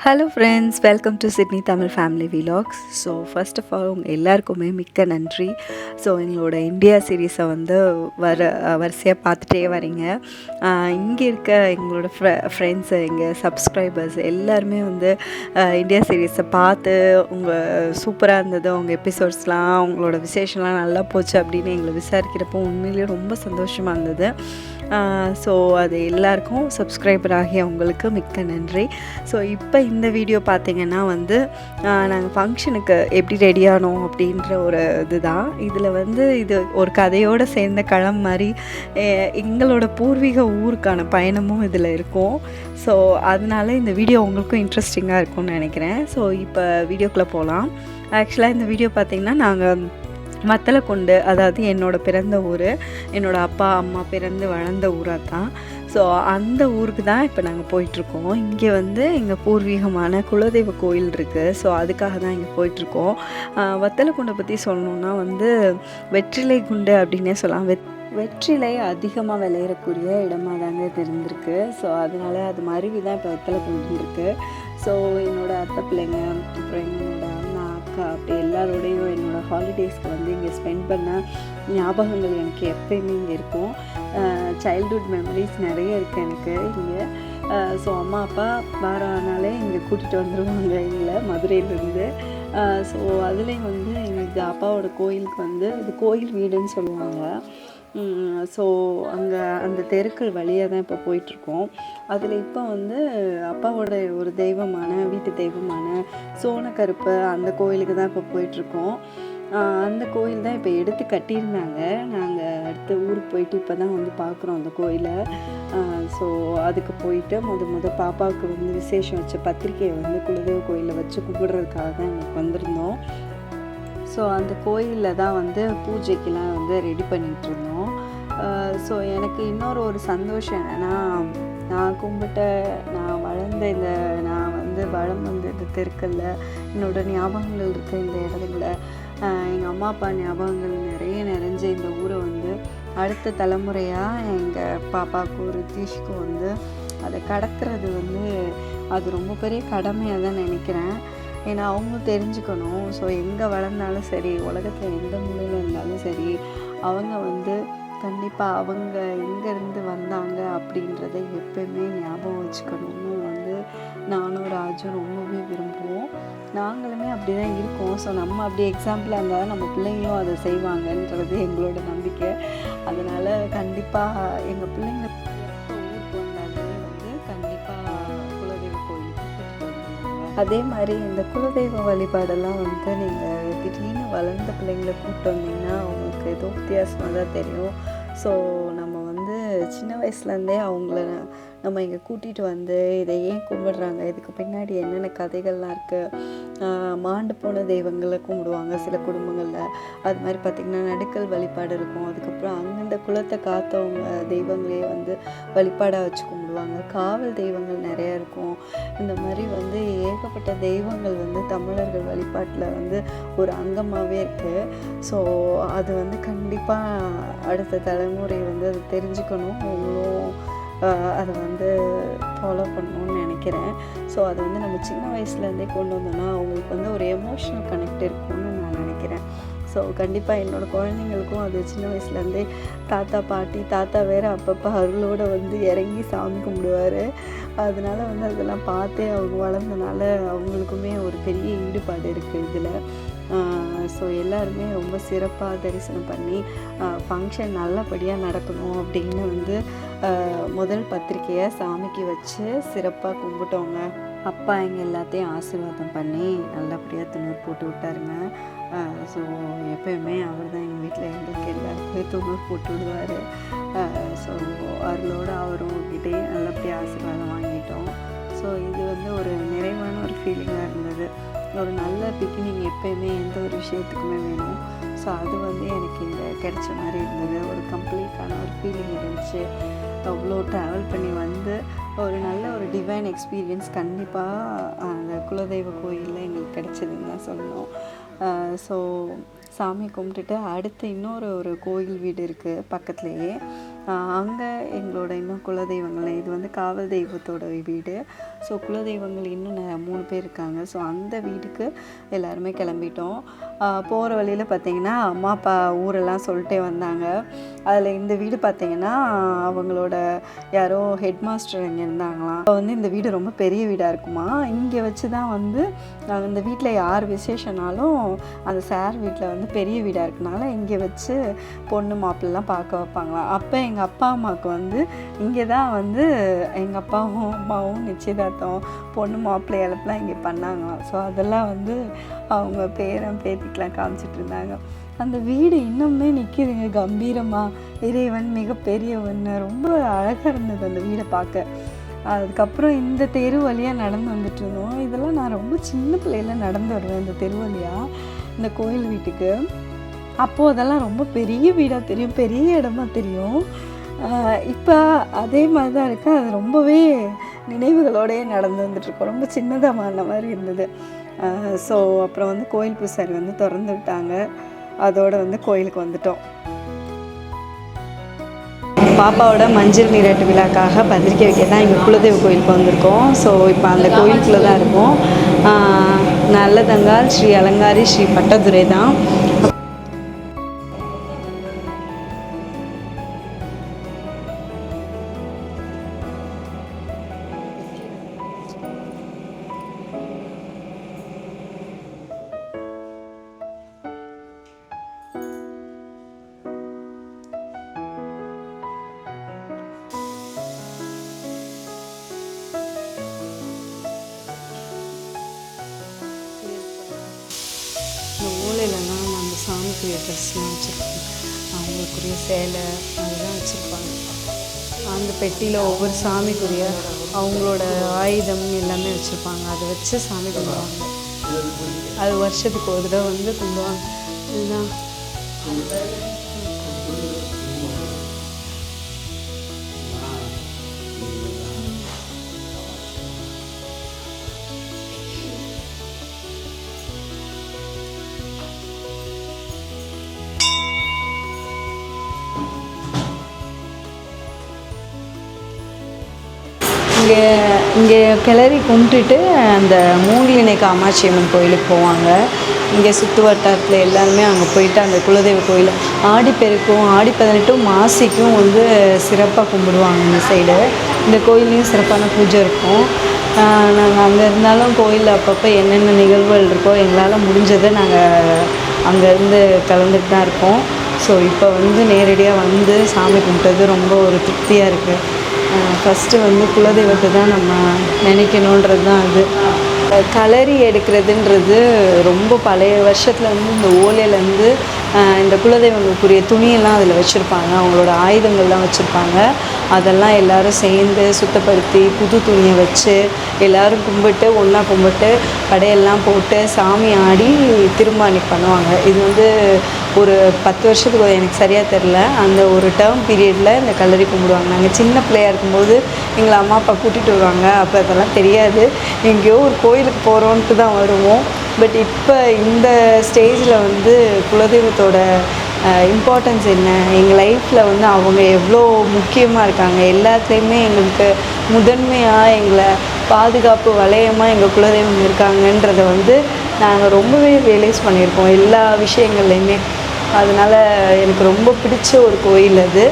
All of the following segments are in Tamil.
Hello friends welcome to Sydney Tamil family vlogs so first of all உங்கள் எல்லாருக்குமே மிக்க நன்றி. ஸோ எங்களோட இந்தியா சீரீஸை வந்து வர வரிசையாக பார்த்துட்டே வரீங்க. இங்கே இருக்க எங்களோட ஃப்ரெ ஃப்ரெண்ட்ஸு எங்கள் சப்ஸ்கிரைபர்ஸ் எல்லாருமே வந்து இந்தியா சீரீஸை பார்த்து உங்கள் சூப்பராக இருந்தது உங்கள் எபிசோட்ஸ்லாம் உங்களோட விசேஷம்லாம் நல்லா போச்சு அப்படின்னு எங்களை விசாரிக்கிறப்போ உண்மையிலேயே ரொம்ப சந்தோஷமாக இருந்தது. ஸோ அது எல்லாருக்கும் சப்ஸ்கிரைபர் ஆகிய உங்களுக்கு மிக்க நன்றி. ஸோ இப்போ இந்த வீடியோ பார்த்தீங்கன்னா வந்து நாங்கள் ஃபங்க்ஷனுக்கு எப்படி ரெடி ஆனோம் அப்படின்ற ஒரு இதுதான். இதில் வந்து இது ஒரு கதையோடு சேர்ந்த களம் மாதிரி எங்களோட பூர்வீக ஊருக்கான பயணமும் இதில் இருக்கும். ஸோ அதனால இந்த வீடியோ உங்களுக்கும் இன்ட்ரெஸ்டிங்காக இருக்கும்னு நினைக்கிறேன். ஸோ இப்போ வீடியோக்குள்ளே போகலாம் ஆக்சுவலாக இந்த வீடியோ பார்த்தீங்கன்னா நாங்கள் வத்தலை கொண்டு அதாவது என்னோடய பிறந்த ஊர் என்னோடய அப்பா அம்மா பிறந்து வளர்ந்த ஊராக தான் ஸோ அந்த ஊருக்கு தான் இப்போ நாங்கள் போயிட்டுருக்கோம். இங்கே வந்து எங்கள் பூர்வீகமான குலதெய்வ கோயில் இருக்குது ஸோ அதுக்காக தான் இங்கே போயிட்டுருக்கோம். வத்தலை குண்டை பற்றி சொல்லணுன்னா வந்து வெற்றிலை குண்டு அப்படின்னே சொல்லலாம். வெத் வெற்றிலை அதிகமாக விளையிறக்கூடிய இடமா தாங்க இது இருந்திருக்கு ஸோ அதனால அது மருவி தான் இப்போ வெத்தலை குண்டு இருக்குது ஸோ என்னோட அத்தை பிள்ளைங்க அப்புறம் என்னோடய அப்படி எல்லாரோடையும் என்னோடய ஹாலிடேஸ்க்கு வந்து இங்கே ஸ்பெண்ட் பண்ண ஞாபகங்கள் எனக்கு எப்பயுமே இங்கே இருக்கும். சைல்ட்ஹுட் மெமரிஸ் நிறைய இருக்குது எனக்கு இங்கே. ஸோ அம்மா அப்பா வாரம் ஆனாலே இங்கே கூட்டிகிட்டு வந்துடுவாங்க இல்லை மதுரையிலேருந்து. ஸோ அதுலேயும் வந்து எங்கள் அப்பாவோட கோயிலுக்கு வந்து இது கோயில் வீடுன்னு சொல்லுவாங்க. ஸோ அங்கே அந்த தெருக்கள் வழியாக தான் இப்போ போயிட்டுருக்கோம். அதில் இப்போ வந்து அப்பாவோட ஒரு தெய்வமான வீட்டு தெய்வமான சோனக்கருப்பு அந்த கோயிலுக்கு தான் இப்போ போயிட்டுருக்கோம். அந்த கோயில் தான் இப்போ எடுத்து கட்டியிருந்தாங்க. நாங்கள் அடுத்த ஊருக்கு போயிட்டு இப்போ தான் வந்து பார்க்குறோம் அந்த கோயிலை. ஸோ அதுக்கு போயிட்டு முத முத பாப்பாவுக்கு வந்து விசேஷம் வச்ச பத்திரிக்கையை வந்து குலதெய்வ கோயிலில் வச்சு கும்பிடுறதுக்காக தான் எங்களுக்கு வந்திருந்தோம். ஸோ அந்த கோயிலில் தான் வந்து பூஜைக்கெலாம் வந்து ரெடி பண்ணிகிட்டு இருந்தோம். ஸோ எனக்கு இன்னொரு ஒரு சந்தோஷம் என்னென்னா நான் கும்பிட்ட நான் வளர்ந்த இந்த நான் வந்து வளம் வந்த இந்த தெருக்களில் என்னோட ஞாபகங்கள் இருக்க இந்த இடத்துல எங்கள் அம்மா அப்பா ஞாபகங்கள் நிறைய நிறைஞ்ச இந்த ஊரை வந்து அடுத்த தலைமுறையாக எங்கள் பாப்பாவுக்கும் ரித்தீஷ்க்கும் வந்து அதை கடத்துறது வந்து அது ரொம்ப பெரிய கடமையாக தான் நினைக்கிறேன். ஏன்னா அவங்களும் தெரிஞ்சுக்கணும். ஸோ எங்கே வளர்ந்தாலும் சரி உலகத்தில் எந்த மூலையில் இருந்தாலும் சரி அவங்க வந்து கண்டிப்பாக அவங்க எங்கேருந்து வந்தாங்க அப்படின்றத எப்பயுமே ஞாபகம் வச்சுக்கணும்னு வந்து நானும் ராஜும் ரொம்பவே விரும்புவோம். நாங்களுமே அப்படி தான் இருக்கோம். ஸோ நம்ம அப்படி எக்ஸாம்பிளாக இருந்தால் நம்ம பிள்ளைங்களும் அதை செய்வாங்கன்றது எங்களோட நம்பிக்கை. அதனால் கண்டிப்பாக எங்கள் பிள்ளைங்க வந்து கண்டிப்பாக அதே மாதிரி இந்த குலதெய்வ வழிபாடெல்லாம் வந்து நீங்கள் திடீர்னு வளர்ந்த பிள்ளைங்களை கூப்பிட்டு வந்தீங்கன்னா ஏதோ வித்தியாசமாக தான் தெரியும். ஸோ நம்ம வந்து சின்ன வயசுலேருந்தே அவங்கள நம்ம இங்கே கூட்டிகிட்டு வந்து இதை ஏன் கும்பிடுறாங்க? இதுக்கு பின்னாடி என்னென்ன கதைகள்லாம் இருக்குது மாண்டு போன தெய்வங்களை கும்பிடுவாங்க சில குடும்பங்களில். அது மாதிரி பார்த்திங்கன்னா நடுக்கல் வழிபாடு இருக்கும். அதுக்கப்புறம் அந்தந்த குலத்தை காத்தவங்க தெய்வங்களே வந்து வழிபாடாக வச்சு கும்பிடுவாங்க. காவல் தெய்வங்கள் நிறையா இருக்கும். இந்த மாதிரி வந்து ஏகப்பட்ட தெய்வங்கள் வந்து தமிழர்கள் வழிபாட்டில் வந்து ஒரு அங்கமாகவே இருக்குது ஸோ அது வந்து கண்டிப்பாக அடுத்த தலைமுறை வந்து அது தெரிஞ்சுக்கணும். அவங்களும் அதை வந்து ஃபாலோ பண்ணணும்னு நினைக்கிறேன். ஸோ அதை வந்து நம்ம சின்ன வயசுலேருந்தே கொண்டு வந்தோம்னா அவங்களுக்கு வந்து ஒரு எமோஷ்னல் கனெக்ட் இருக்கும்னு நான் நினைக்கிறேன். ஸோ கண்டிப்பாக என்னோடய குழந்தைங்களுக்கும் அது சின்ன வயசுலேருந்தே தாத்தா பாட்டி தாத்தா வேறு அப்பப்போ அருளோடு வந்து இறங்கி சாமி கும்பிடுவார். அதனால வந்து அதெல்லாம் பார்த்தே அவங்க வளர்ந்தனால அவங்களுக்குமே ஒரு பெரிய ஈடுபாடு இருக்குது இதில். ஸோ எல்லாருமே ரொம்ப சிறப்பாக தரிசனம் பண்ணி ஃபங்க்ஷன் நல்லபடியாக நடக்கணும் அப்படின்னு வந்து முதல் பத்திரிக்கையை சாமிக்கு வச்சு சிறப்பாக கும்பிட்டோங்க அப்பா எங்கள் எல்லாத்தையும் ஆசீர்வாதம் பண்ணி நல்லபடியாக துணூர் போட்டு விட்டாருங்க. ஸோ எப்பயுமே அவர் தான் எங்கள் வீட்டில் எங்களுக்கு எல்லாருக்குமே துணூர் போட்டு விடுவார். ஸோ அவர்களோடு அவரும் கிட்டே நல்லபடியாக ஆசீர்வாதம் வாங்கிட்டோம். ஸோ இது வந்து ஒரு நிறைவான ஒரு ஃபீலிங்காக இருந்தது. ஒரு நல்ல பிகினிங் எப்பயுமே எந்த ஒரு விஷயத்துக்குமே வேணும். ஸோ அது வந்து எனக்கு இங்கே கிடைச்ச மாதிரி இருந்தது. ஒரு கம்ப்ளீட்டான ஒரு ஃபீலிங் இருந்துச்சு. அவ்வளோ ட்ராவல் பண்ணி வந்து ஒரு நல்ல ஒரு டிவைன் எக்ஸ்பீரியன்ஸ் கண்டிப்பாக அந்த குலதெய்வ கோயிலில் எங்களுக்கு கிடைச்சதுன்னு தான் சொல்லணும். ஸோ சாமி கும்பிட்டுட்டு அடுத்து இன்னொரு ஒரு கோயில் வீடு இருக்குது பக்கத்துலேயே. அங்கே எங்களோட இன்னும் குலதெய்வங்கள் இது வந்து காவல் தெய்வத்தோட வீடு. ஸோ குலதெய்வங்கள் இன்னும் ந- மூணு பேர் இருக்காங்க. ஸோ அந்த வீட்டுக்கு எல்லாருமே கிளம்பிட்டோம். போகிற வழியில் பார்த்தீங்கன்னா அம்மா அப்பா ஊரெல்லாம் சொல்லிட்டே வந்தாங்க. அதில் இந்த வீடு பார்த்தீங்கன்னா அவங்களோட யாரோ ஹெட் மாஸ்டர் இங்கே இருந்தாங்களாம். அப்போ வந்து இந்த வீடு ரொம்ப பெரிய வீடாக இருக்குமா? இங்கே வச்சு தான் வந்து இந்த வீட்டில் யார் விசேஷனாலும் அந்த சார் வீட்டில் வந்து பெரிய வீடாக இருக்கனால இங்கே வச்சு பொண்ணு மாப்பிள்ளலாம் பார்க்க வைப்பாங்களாம் அப்போ எங்கள் அப்பா அம்மாவுக்கு வந்து இங்கே தான் வந்து எங்கள் அப்பாவும் அம்மாவும் நிச்சயதார்த்தம் பொண்ணு மாப்பிள்ளை இழப்புலாம் இங்கே பண்ணாங்களாம். ஸோ அதெல்லாம் வந்து அவங்க பேரன் பேத்திக்கெலாம் காமிச்சிட்டு இருந்தாங்க. அந்த வீடு இன்னுமே நிற்கிதுங்க கம்பீரமாக இறைவன் மிகப்பெரியவன் ரொம்ப அழகாக இருந்தது அந்த வீடை பார்க்க. அதுக்கப்புறம் இந்த தெரு வழியாக நடந்து வந்துட்டு இருந்தோம். இதெல்லாம் நான் ரொம்ப சின்ன பிள்ளையில நடந்து வருவேன் இந்த தெரு வழியாக இந்த கோயில் வீட்டுக்கு. அப்போது அதெல்லாம் ரொம்ப பெரிய வீடாக தெரியும் பெரிய இடமா தெரியும். இப்போ அதே மாதிரி தான் இருக்குது அது ரொம்பவே நினைவுகளோடயே நடந்து வந்துட்டுருக்கோம் ரொம்ப சின்னதாக மாறின மாதிரி இருந்தது. ஸோ அப்புறம் வந்து கோயில் பூசாரி வந்து திறந்து விட்டாங்க. அதோடு வந்து கோயிலுக்கு வந்துட்டோம். பாப்பாவோட மஞ்சள் நீராட்டு விழாக்காக பத்திரிக்கை வைக்க தான் எங்கள் குலதெய்வ கோயிலுக்கு வந்திருக்கோம். ஸோ இப்போ அந்த கோயிலுக்குள்ளே தான் இருக்கோம் நல்லதங்கால் ஸ்ரீ அலங்காரி ஸ்ரீ பட்டதுரை தான். சாமிக்குரிய ட்ரெஸ்லாம் வச்சுருப்பாங்க. அவங்களுக்குரிய சேலை அதெல்லாம் வச்சுருப்பாங்க. அந்த பெட்டியில் ஒவ்வொரு சாமிக்குரிய அவங்களோட ஆயுதம் எல்லாமே வச்சுருப்பாங்க. அதை வச்சு சாமி கும்பிடுவாங்க. அது வருஷத்துக்கு ஒரு தடவை வந்து கும்பிடுவாங்க. இதுதான். இங்கே இங்கே கிளறி கும்பிட்டுட்டு அந்த மூங்கிலினை காமாட்சி அம்மன் கோயிலுக்கு போவாங்க. இங்கே சுற்று வட்டாரத்தில் எல்லாருமே அங்கே போயிட்டு அந்த குலதெய்வ கோயில் ஆடிப்பெருக்கும் ஆடி பதினெட்டும் மாசிக்கும் வந்து சிறப்பாக கும்பிடுவாங்க இந்த சைடு இந்த கோயில்லையும் சிறப்பான பூஜை இருக்கும். நாங்கள் அங்கே இருந்தாலும் கோயிலில் அப்பப்போ என்னென்ன நிகழ்வுகள் இருக்கோ எங்களால் முடிஞ்சதை நாங்கள் அங்கேருந்து கலந்துட்டு தான் இருக்கோம். ஸோ இப்போ வந்து நேரடியாக வந்து சாமி கும்பிட்டது ரொம்ப ஒரு திருப்தியாக இருக்குது ஃபஸ்ட்டு வந்து குலதெய்வத்தை தான் நம்ம நினைக்கணுன்றது தான் அது. களரி எடுக்கிறதுன்றது ரொம்ப பழைய வருஷத்தில் வந்து இந்த ஓலையிலேருந்து இந்த குலதெய்வங்களுக்குரிய துணியெல்லாம் அதில் வச்சுருப்பாங்க. அவங்களோட ஆயுதங்கள்லாம் வச்சுருப்பாங்க. அதெல்லாம் எல்லோரும் சேர்ந்து சுத்தப்படுத்தி புது துணியை வச்சு எல்லோரும் கும்பிட்டு ஒன்றா கும்பிட்டு படையெல்லாம் போட்டு சாமி ஆடி திரும்ப அன்னைக்கு பண்ணுவாங்க. இது வந்து ஒரு பத்து வருஷத்துக்கு எனக்கு சரியாக தெரில அந்த ஒரு டேர்ம் பீரியடில் இந்த கல்லறி கும்பிடுவாங்க. நாங்கள் சின்ன பிள்ளையாக இருக்கும்போது எங்களை அம்மா அப்பா கூட்டிகிட்டு வருவாங்க. அப்போ அதெல்லாம் தெரியாது. எங்கேயோ ஒரு கோயிலுக்கு போகிறோன்ட்டு தான் வருவோம். பட் இப்போ இந்த ஸ்டேஜில் வந்து குலதெய்வத்தோட இம்பார்ட்டன்ஸ் என்ன? எங்கள் லைஃப்பில் வந்து அவங்க எவ்வளோ முக்கியமாக இருக்காங்க. எல்லாத்துலேயுமே எங்களுக்கு முதன்மையாக எங்களை பாதுகாப்பு வளையமாக எங்கள் குலதெய்வம் இருக்காங்கன்றதை வந்து நாங்கள் ரொம்பவே ரியலைஸ் பண்ணியிருக்கோம் எல்லா விஷயங்கள்லையுமே. அதனால் எனக்கு ரொம்ப பிடிச்ச ஒரு கோயில் அது.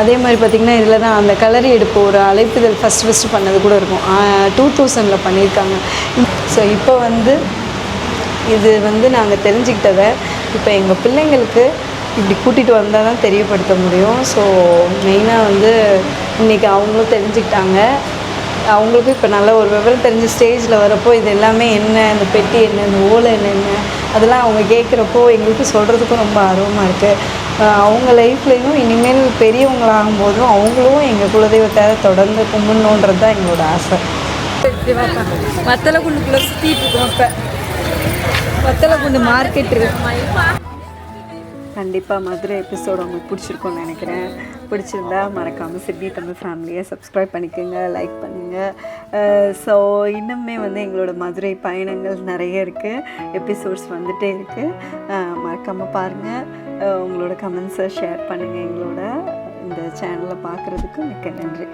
அதே மாதிரி பார்த்திங்கன்னா இதில் தான் அந்த கலரி எடுப்பு ஒரு அழைப்புதல் ஃபஸ்ட் ஃபஸ்ட்டு பண்ணது கூட இருக்கும். டூ தௌசண்டில் பண்ணியிருக்காங்க. ஸோ இப்போ வந்து இது வந்து நாங்கள் தெரிஞ்சுக்கிட்டதை இப்போ எங்கள் பிள்ளைங்களுக்கு இப்படி கூட்டிகிட்டு வந்தால் தான் தெரியப்படுத்த முடியும். ஸோ மெயினாக வந்து இன்றைக்கி அவங்களும் தெரிஞ்சுக்கிட்டாங்க. அவங்களுக்கும் இப்போ நல்ல ஒரு விவரம் தெரிஞ்ச ஸ்டேஜில் வரப்போ இது எல்லாமே என்ன இந்த பெட்டி என்ன இந்த ஓலை என்னென்ன அதெல்லாம் அவங்க கேட்குறப்போ எங்களுக்கு சொல்கிறதுக்கும் ரொம்ப ஆர்வமாக இருக்குது அவங்க லைஃப்லேயும் இனிமேல் பெரியவங்களாகும் போதும் அவங்களும் எங்கள் குலதெய்வத்தை தொடர்ந்து கும்பிடணுன்றது தான் எங்களோட ஆசை. வத்தலை குண்டுக்குள்ளே சுற்றிட்டு இருக்கோம் இப்போ. வத்தலை குண்டு மார்க்கெட் இருக்கு. கண்டிப்பாக மதுரை எபிசோடு உங்களுக்கு பிடிச்சிருக்கும்னு நினைக்கிறேன். பிடிச்சிருந்தா மறக்காமல் சிட்னி தமிழ் ஃபேமிலியை சப்ஸ்கிரைப் பண்ணிக்கோங்க லைக் பண்ணுங்கள் ஸோ இன்னுமே வந்து எங்களோட மதுரை பயணங்கள் நிறைய இருக்குது எபிசோட்ஸ் வந்துகிட்டே இருக்குது மறக்காமல் பாருங்கள் உங்களோட கமெண்ட்ஸை ஷேர் பண்ணுங்கள் எங்களோட இந்த சேனலை பார்க்குறதுக்கு மிக்க நன்றி.